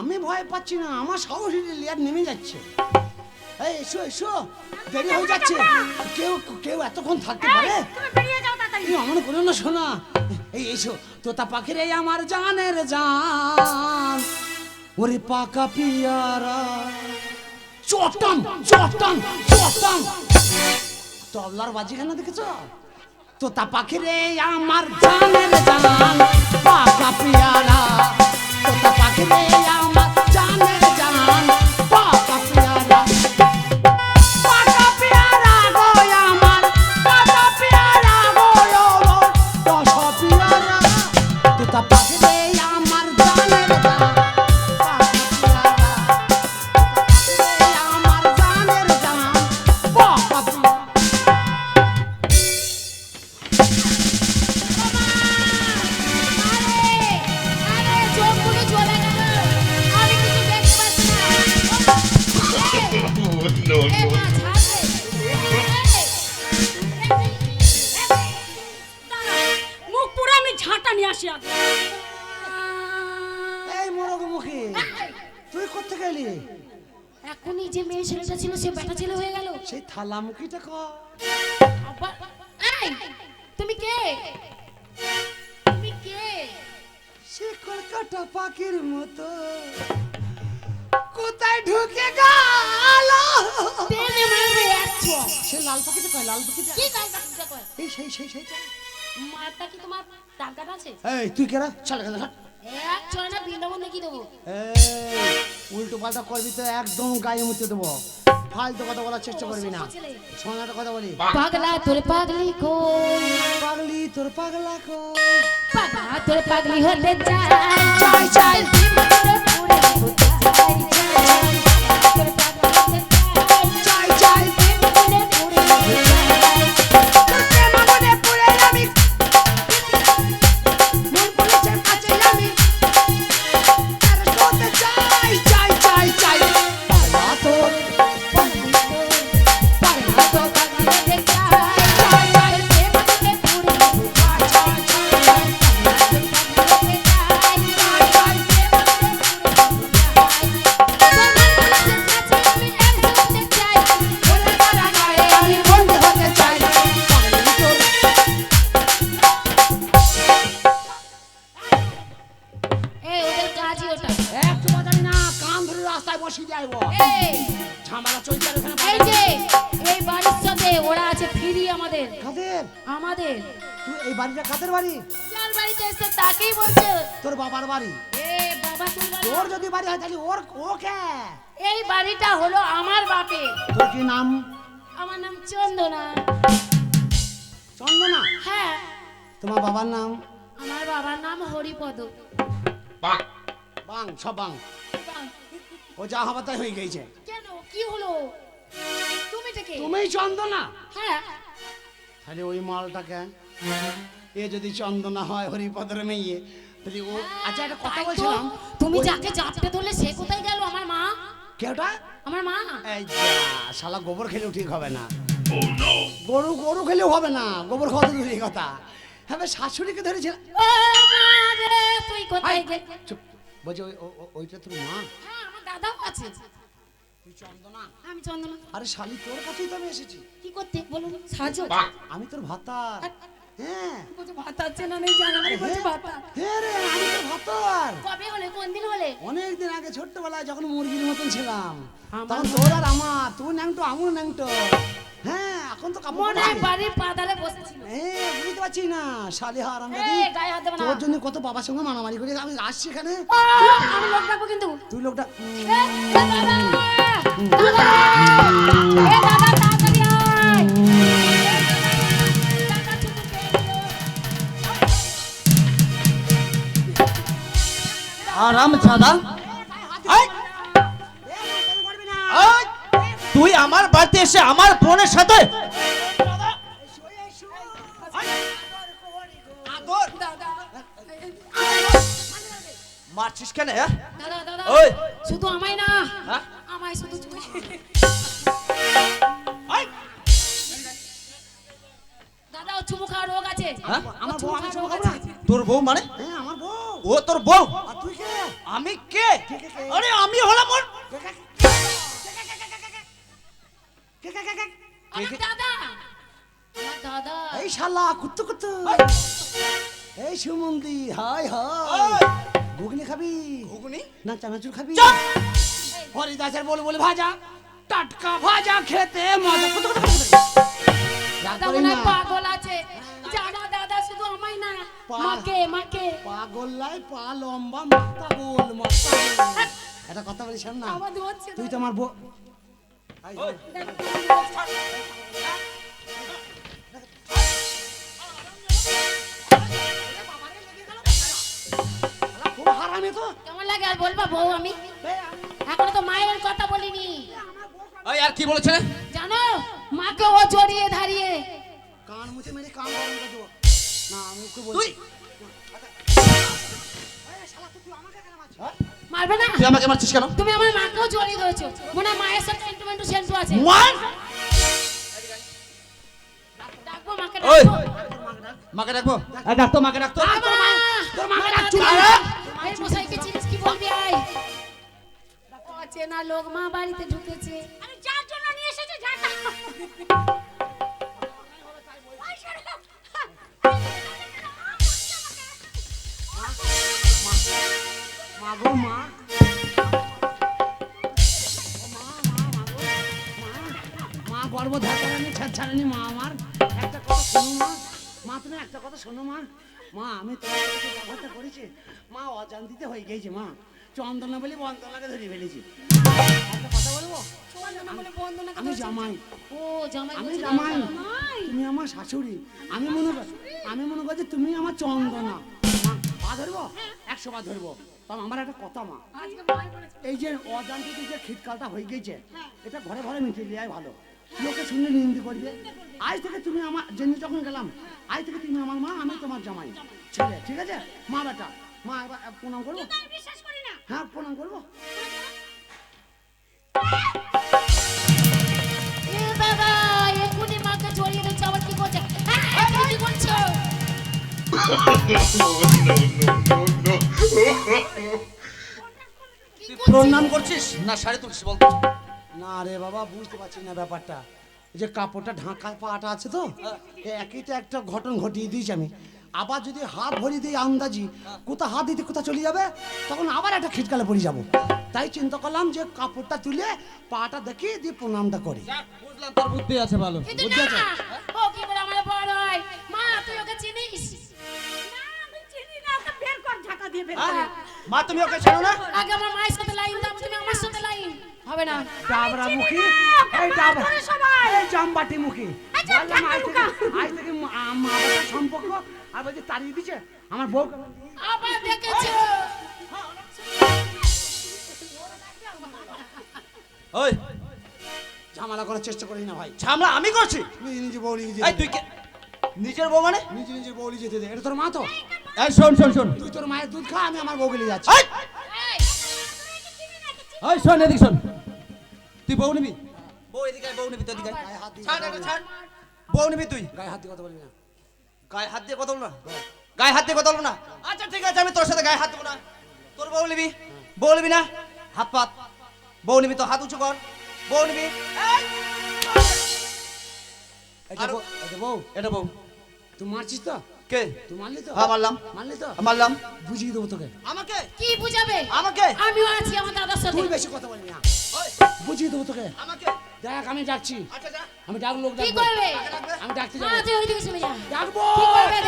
আমি ভয় পাচ্ছি না আমার সাহসী লেয়ার নেমে যাচ্ছে। এই এসো এসো দেরি হয়ে যাচ্ছে। কেউ কেউ এতক্ষণ থাকতে পারে? অমন করো না শোনা এই এসো তোতা পাখির আমার জানের জান। ওরে পাকা পিয়ারা। চটাম চটাম চটাম তবলার বাজি কেন দেখেছ? তোতা পাখির আমার জানের জান। পাকা পিয়ারা তোতা নিয়ে আসি আগে। এই মোরগ তুই কোথা গেলি এখনই যে মেয়ে ছেলেটা ছিল সে বেটা ছেলে হয়ে গেল। সেই থালা মুখিটা ক এই তুমি কে? তুমি কে? সে কলকাতা পাখির মতো। কোথায় ঢুকে গেল? সে লাল পাখিটা কয় লাল পাখিটা? কি কাজ করতে কয়? এই সেই সেই সেইটা। মারটা কি তোমার টাকা আছে? এই তুই কেরা? চলে গেল এক ছয় না বৃন্দাবন দেখিয়ে দেবো। উল্টো পাল্টা করবি তো একদম গায়ে মুতে দেবো। ফালতু কথা বলার চেষ্টা করবি না। ছেলে। কথা বলি। পাগলা তোর পাগলি কই? পাগলি তোর পাগলা কো পাগলা তোর পাগলি হতে চাই চাই চাই। তোর পুরে হতে চাই চাই আমাদের। কাদের? আমাদের। তুই এই বাড়িটা কাদের বাড়ি? যার বাড়িতে এসে তাকেই বলছে। তোর বাবার বাড়ি? এ বাবা তুই বল। তোর যদি বাড়ি হয় তাহলে ওর ও কে? এই বাড়িটা হলো আমার বাপের। তোর কি নাম? আমার নাম চন্দনা। চন্দনা? হ্যাঁ। তোমার বাবার নাম? আমার বাবার নাম হরিপদ। বাং। বাং সব বাং। ও যা হবার তাই হয়ে গেছে। কেন? কি হলো? তুমি থেকে তুমি চন্দনা? হ্যাঁ। তাহলে ওই মালটাকে এ যদি চন্দনা হয় হরিপদর মেয়ে তাহলে ও আচ্ছা একটা কথা বলছিলাম। তুমি যাকে জাপটে ধরলে সে কোথায় গেল? আমার মা? কেউটা আমার মা? এই শালা গোবর খেলেও ঠিক হবে না। গরু গরু খেলেও হবে না। গোবর খাওয়া তো কথা। হ্যাঁ শাশুড়িকে ধরেছিল। তুই কোথায় বলছি ওইটা তোর মা? হ্যাঁ আমার দাদাও আছে। চন্দনা আমি চন্দনা। আরে শালি তোর কাছেই তো আমি এসেছি। কি করতে? বলুন সাহায্য আমি তোর ভাতার। হ্যাঁ। বলছে ভাত নেই জানা? নেই বলছে হ্যাঁ রে আমি তোর ভাতার। কবে হলে কোন দিন হলে? অনেক দিন আগে ছোট্টবেলায় যখন মুরগির মতন ছিলাম তখন তোর আর আমার তুই ন্যাংটো আমার ন্যাংটো। এখন তো কাপড় মনে হয় বাড়ির পাদারে বসেছিল হ্যাঁ বুঝতে পারছি না শালি হারাম এই, গায়ে হাত দেবে না। তোর জন্য কত বাবার সঙ্গে মারামারি করি আমি আসছি এখানে আমি লোক ডাকবো কিন্তু তুই লোকটা এ, এ, দাদা! দাদা! এ, দাদা, তাড়াতাড়ি আয়! দাদা, চুপ করে। আরাম ছাদা তুই আমার বাড়িতে এসে আমার বোনের সাথে দাদা, মারছিস কেন হ্যাঁ? দাদা, দাদা, ওই। শুধু আমায় না হ্যাঁ? আমায় শুধু দাদা ও চুমু খাওয়ার রোগ আছে। হ্যাঁ? আমার বউ আমি চুমু খাব তোর বউ মানে? হ্যাঁ আমার বউ। ও তোর বউ? আর তুই কে? আমি কে? আরে আমি হলাম ওর দাদা। আমার দাদা। এই শালা কুত্তু কুত্তু। এই। সুমন্দি হাই হাই। ঘুগনি খাবি? ঘুগনি? না চানাচুর খাবি? হরিদাসের বলে বলে ভাজা। টাটকা ভাজা খেতে মজা। কুত্তু কুত্তু হয়। পাগল আছে। জানা দাদা শুধু আমায় না। পা- মাকে মাকে। পাগল লাই পা লম্বা মাথা গোল মাথা গোল একটা কথা বলি শোন না। তুই তো আমার খুব হারামি তো। কেমন লাগে আর বলবা বউ আমি? এখনও তো মায়ের কথা বলিনি। ওই আর কি বলেছে? জানো মাকে ও জড়িয়ে দাঁড়িয়ে কান মুছে মেরে কান গরম করে দেবো। না আমি ওকে তুই বলছি মারবে না? তুই আমাকে মারছিস কেন? তুমি আমার মাকেও জড়িয়ে ধরেছো। মনে মায়ের সাথে সেন্টিমেন্ট সেন্টু আছে। মার ডাকবো মাকে ওই! মাকে ডাকবো? এই ডাকতো মাকে ডাকতো মা, তোর মাকে মা, ডাকছি। দাদা, মশাইকে চিনিস কি বলবি আয়। অচেনা লোক মা বাড়িতে ঢুকেছে। আরে যার জন্য নিয়ে এসেছে মা গো মা। মা, ছাড়ানি মা আমার। একটা কথা শোনো মা মা তুমি একটা কথা শোনো মা। মা আমি তোমার সাথে ব্যবহারটা করেছি মা অজান্তিতে হয়ে গেছে মা। চন্দনা বলি বন্দনাকে ধরে ফেলেছি। একটা কথা বলব? আমি জামাই। ও জামাই আমি জামাই। জামাই। তুমি আমার শাশুড়ি। আমি মনে আমি মনে করছি তুমি আমার চন্দনা। মা, ধরবো? একশো পা ধরবো তবে আমার একটা কথা মা এই যে অজান্তিতে যে খিটকালটা হয়ে গেছে এটা ঘরে ঘরে মিটিয়ে দেওয়াই ভালো লোকে শুনলে নিন্দি করবে আজ থেকে তুমি আমার জেনে যখন গেলাম আজ থেকে তুমি আমার মা আমি তোমার জামাই ছেলে ঠিক আছে মা বেটা মা এবার প্রণাম করব বিশ্বাস করি না হ্যাঁ প্রণাম করব এ বাবা এক্ষুনি মাকে প্রণাম করছিস? না শাড়ি তুলছিস বল না রে বাবা বুঝতে পারছি না ব্যাপারটা। যে কাপড়টা ঢাকা পাটা আছে তো এ একই তো একটা ঘটন ঘটিয়ে দিয়েছি আমি। আবার যদি হাত ভরিয়ে দিই আন্দাজি কোথা হাত দিতে কোথা চলে যাবে তখন আবার একটা খিটকালে পড়ে যাব। তাই চিন্তা করলাম যে কাপড়টা তুলে পাটা দেখি দিয়ে প্রণামটা করি। বুঝলাম তোর বুদ্ধি আছে ভালো। বুদ্ধি আছে? বের মা তুমি ওকে ছেড়ো না? আগে আমার মায়ের সাথে লাইন দাও তুমি আমার সাথে লাইন। হবে না। ডাবরা মুখী এই ডাবরা এই জামবাটি মুখী বললাম আজ থেকে আজ থেকে মা বাবার সম্পর্ক আর বলছে তাড়িয়ে দিছে আমার বউ। আবার দেখেছ। ওই ঝামেলা করার চেষ্টা করি না ভাই। ঝামলা আমি করছি? নিজে নিজে বউ নিজে তুই নিজের বউ মানে? নিজে নিজের বউ যেতে দে। এটা তোর মা তো। এই শোন শোন শোন। তুই তোর মায়ের দুধ খা আমি আমার বউকে নিয়ে যাচ্ছি। এই! শোন এদিকে শোন। তুই বউ নিবি? বউ এদিকে বউ নিবি তো এদিকে গায়ে হাত দিয়ে ছাড় এটা ছাড়। বউ নিবি তুই? গায়ে হাত দিয়ে কথা বলবি না। গায়ে হাত দিয়ে কথা বলব না? গায়ে হাত দিয়ে কথা বলব না? আচ্ছা ঠিক আছে আমি তোর সাথে গায়ে হাত দেবো না। তোর বউ নিবি? বউ নিবি না? হাত পাত। বউ নিবি তো হাত উঁচু কর। বউ নিবি? এটা বউ। এটা বউ। তুই মারছিস তো? কে? তুই মারলি তো? হ্যাঁ মারলাম মারলি তো? মারলাম বুঝিয়ে দেবো তোকে। আমাকে? কি বুঝাবে? আমাকে? আমিও আছি আমার দাদার সাথে। তুই বেশি কথা বলবি না। বুঝিয়ে দেবো তোকে। আমাকে? দেখ আমি ডাকছি। আচ্ছা আমি ডাক লোক ডাকবো। আমি ডাকতে যাব। তুই ওইদিকে চলে যা। ডাকবো।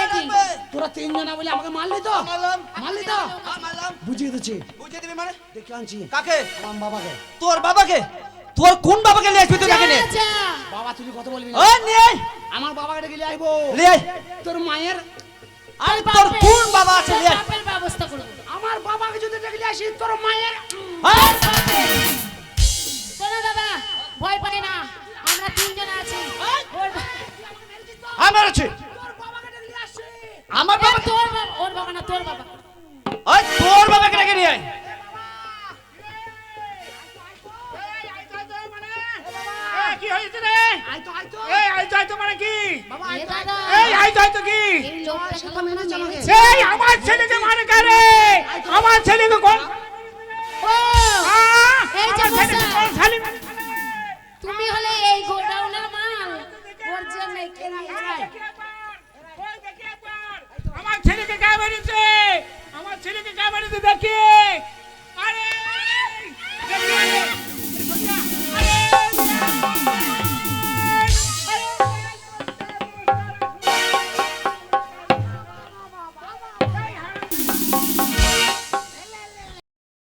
দেখি। তোরা তিনজনা বলে আমাকে মারলি তো? মারলাম মারলি তো? হ্যাঁ, মারলাম বুঝিয়ে দিচ্ছি। বুঝিয়ে দিবি মানে? ডেকে আনছি। কাকে? আমার বাবাকে। তোর বাবাকে? তোর কোন বাবাকে নিয়ে আসবি তুই। বাবা তুই কথা বলবি না। ওই নিয়ে আয়, আমার বাবাকে ডেকে নিয়ে আইবো। আয়। তোর মায়ের আরে তোর কোন বাবা আছে? আয়। বাপের ব্যবস্থা করব। আমার বাবাকে যদি ডেকে নিয়ে আসি তোর মায়ের? শোনো দাদা ভয় পাই না। আমরা তিনজন আছি। আমার আছে। আমার বাবা তোর বাবা ওর বাবা না তোর বাবা। ওই তোর বাবাকে ডেকে নিয়ে আয়। কি হয়েছে রে? এই আইতো আইতো মানে কি? এই আইতো আইতো কি? এই আমার ছেলেকে মানে মারে কারে আমার ছেলেকে কোন ও তুমি হলে এই গোডাউনের মাল। ওর জন্য কেনা এরাই আমার ছেলেকে কে মেরেছে আমার ছেলেকে কে মেরেছে দেখি।